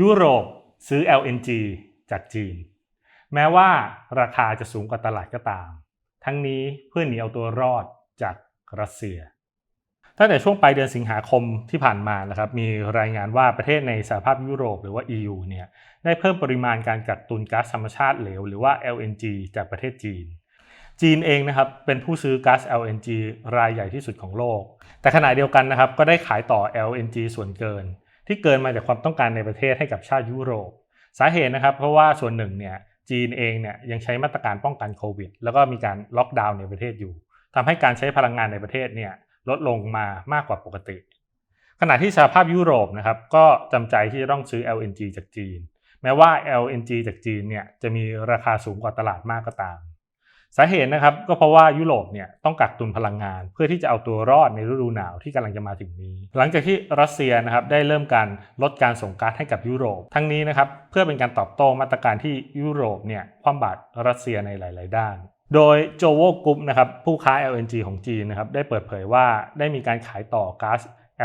ยุโรปซื้อ LNG จากจีน แม้ว่าราคาจะสูงกว่าตลาดก็ตาม ทั้งนี้เพื่อหนีเอาตัวรอดจากรัสเซียตั้งแต่ช่วงปลายเดือนสิงหาคมที่ผ่านมานะครับมีรายงานว่าประเทศในสหภาพยุโรปหรือว่า EU เนี่ยได้เพิ่มปริมาณการกักตุนก๊าซธรรมชาติเหลวหรือว่า LNG จากประเทศจีน จีนเองนะครับเป็นผู้ซื้อก๊าซ LNG รายใหญ่ที่สุดของโลก แต่ขณะเดียวกันนะครับก็ได้ขายต่อ LNG ส่วนเกิน ที่เกินมาจากความต้องการในประเทศให้กับชาติยุโรป สาเหตุนะครับ เพราะว่าส่วนหนึ่งเนี่ยจีนเองเนี่ยยังใช้มาตรการป้องกันโควิด แล้วก็มีการล็อกดาวน์ในประเทศอยู่ทำให้การใช้พลังงานในประเทศเนี่ยลดลงมามากกว่าปกติ ขณะที่สหภาพยุโรปนะครับก็จำใจที่จะต้องซื้อ LNG จากจีน แม้ว่า LNG จากจีนเนี่ยจะมีราคาสูงกว่าตลาดมากก็ตาม สาเหตุนะครับก็เพราะว่ายุโรปเนี่ยต้องกักตุนพลังงาน เพื่อที่จะเอาตัวรอดในฤดูหนาวที่กำลังจะมาถึงนี้ หลังจากที่รัสเซียนะครับได้เริ่มการลดการส่งก๊าซให้กับยุโรป ทั้งนี้นะครับเพื่อเป็นการตอบโต้มาตรการที่ยุโรปเนี่ยคว่ำบาตรรัสเซียในหลาย ๆ ด้าน โดยโจโวกรุ๊ปนะครับผู้ค้า LNG ของจีนนะครับได้เปิดเผยว่าได้มีการขายต่อก๊าซ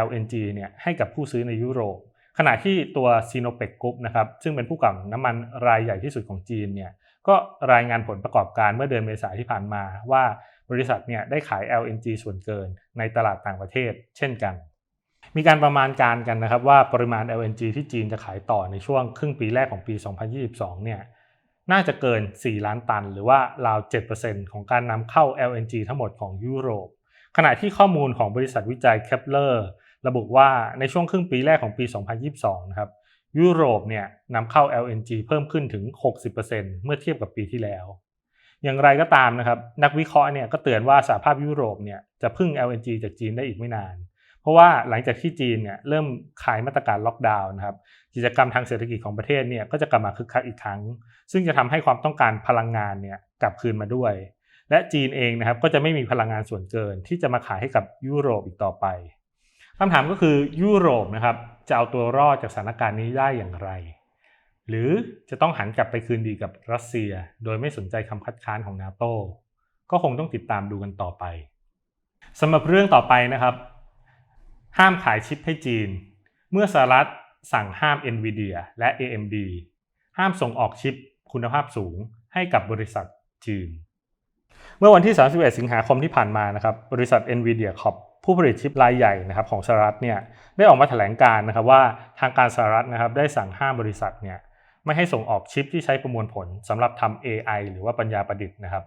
LNG เนี่ยให้กับผู้ซื้อในยุโรปขณะที่ตัวซีโนเปกกรุ๊ปนะครับซึ่งเป็นผู้กำกับน้ำมันรายใหญ่ที่สุดของจีนเนี่ย ก็รายงานผลประกอบการเมื่อเดือนเมษายนที่ผ่านมาว่าบริษัทเนี่ยได้ขาย LNG ส่วนเกินในตลาดต่างประเทศ เช่นกัน มีการประมาณการกันนะครับว่าปริมาณ LNG ที่จีนจะขายต่อในช่วงครึ่งปีแรกของปี 2022 เนี่ยน่าจะเกิน 4 ล้านตัน หรือว่าราว 7%ของการนำเข้า LNG ทั้งหมดของยุโรป ขณะที่ข้อมูลของบริษัทวิจัย Kepler ระบุว่าในช่วงครึ่งปีแรกของปี 2022 นะครับ ยุโรปเนี่ยนำเข้า LNG เพิ่มขึ้นถึง 60%เมื่อเทียบกับปีที่แล้ว อย่างไรก็ตามนะครับ นักวิเคราะห์เนี่ยก็เตือนว่าสหภาพยุโรปเนี่ยจะพึ่ง LNG จากจีนได้อีกไม่นาน เพราะว่าหลังจากที่จีนเนี่ยเริ่มคลายมาตรการล็อกดาวน์นะครับ กิจกรรมทางเศรษฐกิจของประเทศเนี่ยก็จะกลับมาคึกคักอีกครั้ง ซึ่งจะทำให้ความต้องการพลังงานเนี่ยกลับคืนมาด้วย และจีนเองนะครับก็จะไม่มีพลังงานส่วนเกิน ที่จะมาขายให้กับยุโรปอีกต่อไปคำถามก็คือยุโรปนะครับ จะเอาตัวรอดจากสถานการณ์นี้ได้อย่างไร หรือจะต้องหันกลับไปคืนดีกับรัสเซีย โดยไม่สนใจคำคัดค้านของนาโตก็คงต้องติดตามดูกันต่อไปสำหรับเรื่องต่อไปนะครับ ห้ามขายชิปให้จีน เมื่อสหรัฐสั่งห้าม NVIDIA และ AMD ห้ามส่งออกชิปคุณภาพสูงให้กับบริษัทจีน เมื่อวันที่ 31 สิงหาคมที่ผ่านมานะครับ บริษัท NVIDIA Corp ผู้ผลิตชิปรายใหญ่นะครับของสหรัฐเนี่ยได้ออกมาแถลงการนะครับว่าทางการสหรัฐนะครับได้สั่งห้ามบริษัทเนี่ยไม่ให้ส่งออกชิปที่ใช้ประมวลผลสำหรับทำ AI หรือว่าปัญญาประดิษฐ์นะครับ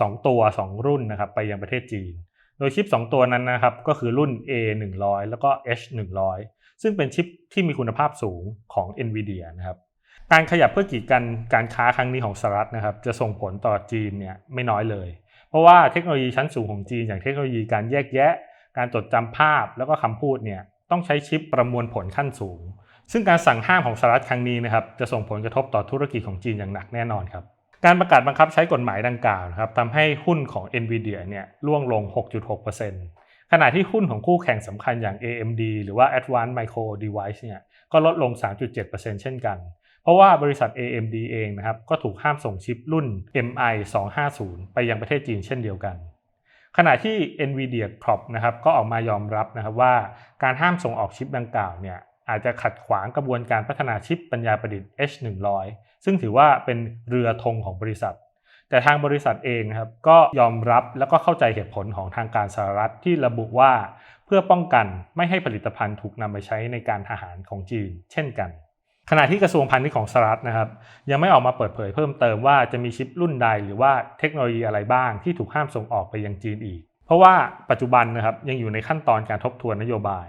สองตัว 2 รุ่นนะครับไปยังประเทศจีน โดยชิป 2 ตัวนั้นนะครับก็คือรุ่น A 1 0 0แล้วก็ H 1 0 0ซึ่งเป็นชิปที่มีคุณภาพสูงของ NVIDIA นะครับการขยับเพื่อกีดกันการค้าครั้งนี้ของสหรัฐนะครับจะส่งผลต่อจีนเนี่ยไม่น้อยเลย เพราะว่าเทคโนโลยีชั้นสูงของจีน อย่างเทคโนโลยีการแยกแยะ การจดจำภาพแล้วก็คำพูดเนี่ยต้องใช้ชิปประมวลผลขั้นสูง ซึ่งการสั่งห้ามของสหรัฐครั้งนี้นะครับจะส่งผลกระทบต่อธุรกิจของจีนอย่างหนักแน่นอนครับการประกาศบังคับใช้กฎหมายดังกล่าวนะครับทำให้หุ้นของ NVIDIA เนี่ยร่วงลง 6.6%ขณะที่หุ้นของคู่แข่งสำคัญอย่าง AMD หรือว่า Advanced Micro Device เนี่ยก็ลดลง 3.7%เช่นกัน เพราะว่าบริษัท AMD เองนะครับก็ถูกห้ามส่งชิปรุ่น MI 250 ไปยังประเทศจีนเช่นเดียวกัน ขณะที่ NVIDIA Corp นะครับก็ออกมายอมรับนะครับว่าการห้ามส่งออกชิปดังกล่าวเนี่ยอาจจะขัดขวางกระบวนการพัฒนาชิปปัญญาประดิษฐ์ H100 ซึ่งถือว่าเป็นเรือธงของบริษัท แต่ทางบริษัทเองครับก็ยอมรับแล้วก็เข้าใจเหตุผลของทางการสหรัฐที่ระบุว่า เพื่อป้องกันไม่ให้ผลิตภัณฑ์ถูกนำไปใช้ในการทหารของจีน เช่นกัน ขณะที่กระทรวงพาณิชย์ของสหรัฐนะครับ ยังไม่ออกมาเปิดเผยเพิ่มเติมว่าจะมีชิปรุ่นใดหรือว่าเทคโนโลยีอะไรบ้างที่ถูกห้ามส่งออกไปยังจีนอีก เพราะว่าปัจจุบันนะครับยังอยู่ในขั้นตอนการทบทวนนโยบาย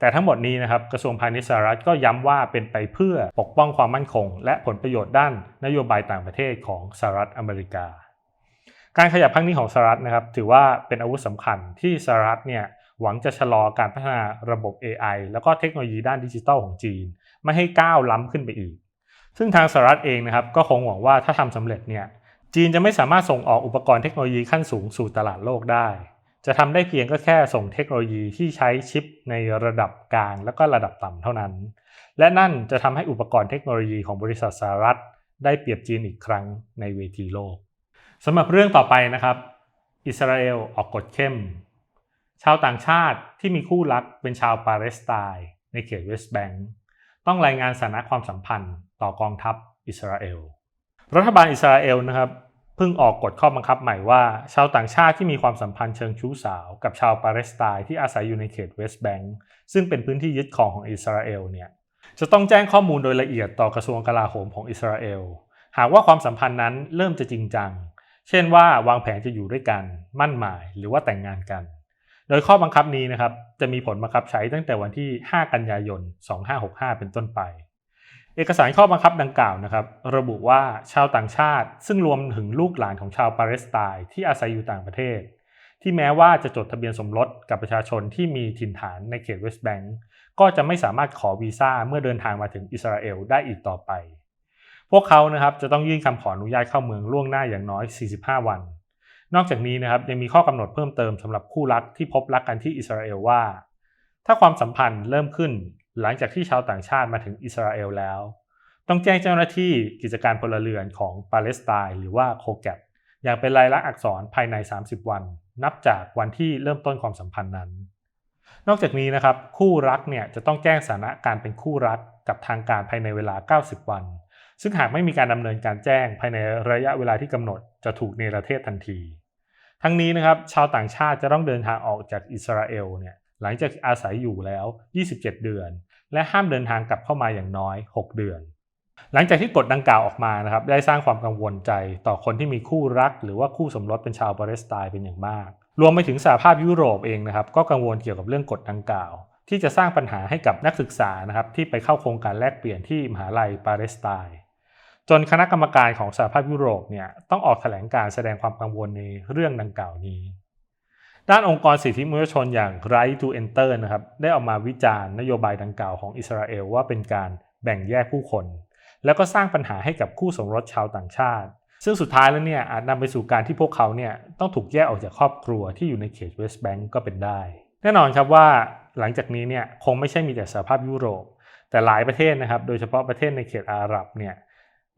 แต่ทั้งหมดนี้นะครับกระทรวงพาณิชย์สหรัฐก็ย้ำว่าเป็นไปเพื่อปกป้องความมั่นคง และผลประโยชน์ด้านนโยบายต่างประเทศของสหรัฐอเมริกา การขยับครั้งนี้ของสหรัฐนะครับถือว่าเป็นอาวุธสำคัญที่สหรัฐเนี่ยหวังจะชะลอการพัฒนาระบบ AI แล้วก็เทคโนโลยีด้านดิจิทัลของจีน ไม่ให้ก้าวล้ำขึ้นไปอีก ซึ่งทางสหรัฐเองนะครับก็คงหวังว่าถ้าทำสำเร็จเนี่ยจีนจะไม่สามารถส่งออกอุปกรณ์เทคโนโลยีขั้นสูงสู่ตลาดโลกได้ จะทำได้เพียงก็แค่ส่งเทคโนโลยีที่ใช้ชิปในระดับกลางแล้วก็ระดับต่ำเท่านั้น และนั่นจะทำให้อุปกรณ์เทคโนโลยีของบริษัทสหรัฐ ได้เปรียบจีนอีกครั้งในเวทีโลกสำหรับเรื่องต่อไปนะครับ อิสราเอลออกกฎเข้ม ชาวต่างชาติที่มีคู่รักเป็นชาวปาเลสไตน์ในเขตเวสต์แบงก์ ต้องรายงานสถานะความสัมพันธ์ต่อกองทัพอิสราเอล รัฐบาลอิสราเอลนะครับเพิ่งออกกฎข้อบังคับใหม่ว่า ชาวต่างชาติที่มีความสัมพันธ์เชิงชู้สาว กับชาวปาเลสไตน์ที่อาศัยอยู่ในเขตเวสต์แบงก์ซึ่งเป็นพื้นที่ยึดครองของอิสราเอลเนี่ยจะต้องแจ้งข้อมูลโดยละเอียดต่อกระทรวงกลาโหมของอิสราเอลหากว่าความสัมพันธ์นั้นเริ่มจะจริงจัง เช่นว่าวางแผนจะอยู่ด้วยกัน มั่นหมายหรือว่าแต่งงานกัน โดยข้อบังคับนี้นะครับจะมีผลบังคับใช้ตั้งแต่วันที่ 5 กันยายน 2565 เป็นต้นไป เอกสารข้อบังคับดังกล่าวนะครับ ระบุว่าชาวต่างชาติ ซึ่งรวมถึงลูกหลานของชาวปาเลสไตน์ที่อาศัยอยู่ต่างประเทศ ที่แม้ว่าจะจดทะเบียนสมรสกับประชาชนที่มีถิ่นฐานในเขตเวสต์แบงก์ก็จะไม่สามารถขอวีซ่าเมื่อเดินทางมาถึงอิสราเอลได้อีกต่อไป พวกเขานะครับจะต้องยื่นคำขออนุญาตเข้าเมืองล่วงหน้าอย่างน้อย 45 วัน นอกจากนี้นะครับยังมีข้อกำหนดเพิ่มเติมสำหรับคู่รักที่พบรักกันที่อิสราเอลว่า ถ้าความสัมพันธ์เริ่มขึ้นหลังจากที่ชาวต่างชาติมาถึงอิสราเอลแล้ว ต้องแจ้งเจ้าหน้าที่กิจการพลเรือนของปาเลสไตน์หรือว่าโคแกตอย่างเป็นลายลักษณ์อักษรภายใน 30 วัน นับจากวันที่เริ่มต้นความสัมพันธ์นั้น นอกจากนี้นะครับคู่รักเนี่ยจะต้องแจ้งสถานะการเป็นคู่รักกับทางการภายในเวลา 90 วัน ซึ่งหากไม่มีการดำเนินการแจ้งภายในระยะเวลาที่กำหนดจะถูกเนรเทศทันที ทั้งนี้นะครับชาวต่างชาติจะต้องเดินทางออกจากอิสราเอลเนี่ยหลังจากอาศัยอยู่แล้ว 27 เดือน และห้ามเดินทางกลับเข้ามาอย่างน้อย 6 เดือน หลังจากที่กฎดังกล่าวออกมานะครับได้สร้างความกังวลใจต่อคนที่มีคู่รัก หรือว่าคู่สมรสเป็นชาวปาเลสไตน์เป็นอย่างมาก รวมไปถึงสหภาพยุโรปเองนะครับก็กังวลเกี่ยวกับเรื่องกฎดังกล่าว ที่จะสร้างปัญหาให้กับนักศึกษานะครับที่ไปเข้าโครงการแลกเปลี่ยนที่มหาลัยปาเลสไตน์ จนคณะกรรมการของสหภาพยุโรปเนี่ยต้องออกแถลงการแสดงความกังวลในเรื่องดังกล่าวนี้ ด้านองค์กรสิทธิมนุษยชนอย่าง Right to Enter นะครับได้ออกมาวิจารณ์นโยบายดังกล่าวของอิสราเอลว่าเป็นการแบ่งแยกผู้คน แล้วก็สร้างปัญหาให้กับคู่สมรสชาวต่างชาติ ซึ่งสุดท้ายแล้วเนี่ยอาจนำไปสู่การที่พวกเขาเนี่ยต้องถูกแยกออกจากครอบครัวที่อยู่ในเขตเวสต์แบงก์ก็เป็นได้ แน่นอนครับว่าหลังจากนี้เนี่ยคงไม่ใช่มีแต่สหภาพยุโรป แต่หลายประเทศนะครับโดยเฉพาะประเทศในเขตอาหรับเนี่ย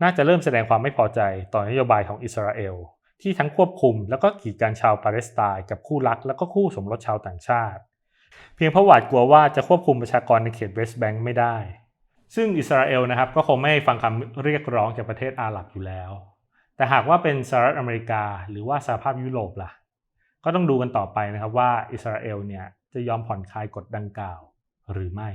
น่าจะเริ่มแสดงความไม่พอใจต่อนโยบายของอิสราเอลที่ทั้งควบคุมแล้วก็กีดกันชาวปาเลสไตน์กับคู่รัก แล้วก็คู่สมรสชาวต่างชาติ เพียงเพราะหวาดกลัวว่าจะควบคุมประชากรในเขตเวสต์แบงก์ไม่ได้ ซึ่งอิสราเอลนะครับก็คงไม่ฟังคำเรียกร้องจากประเทศอาหรับอยู่แล้ว แต่หากว่าเป็นสหรัฐอเมริกา หรือว่าสหภาพยุโรปล่ะ ก็ต้องดูกันต่อไปนะครับว่าอิสราเอลเนี่ยจะยอมผ่อนคลายกฎดังกล่าวหรือไม่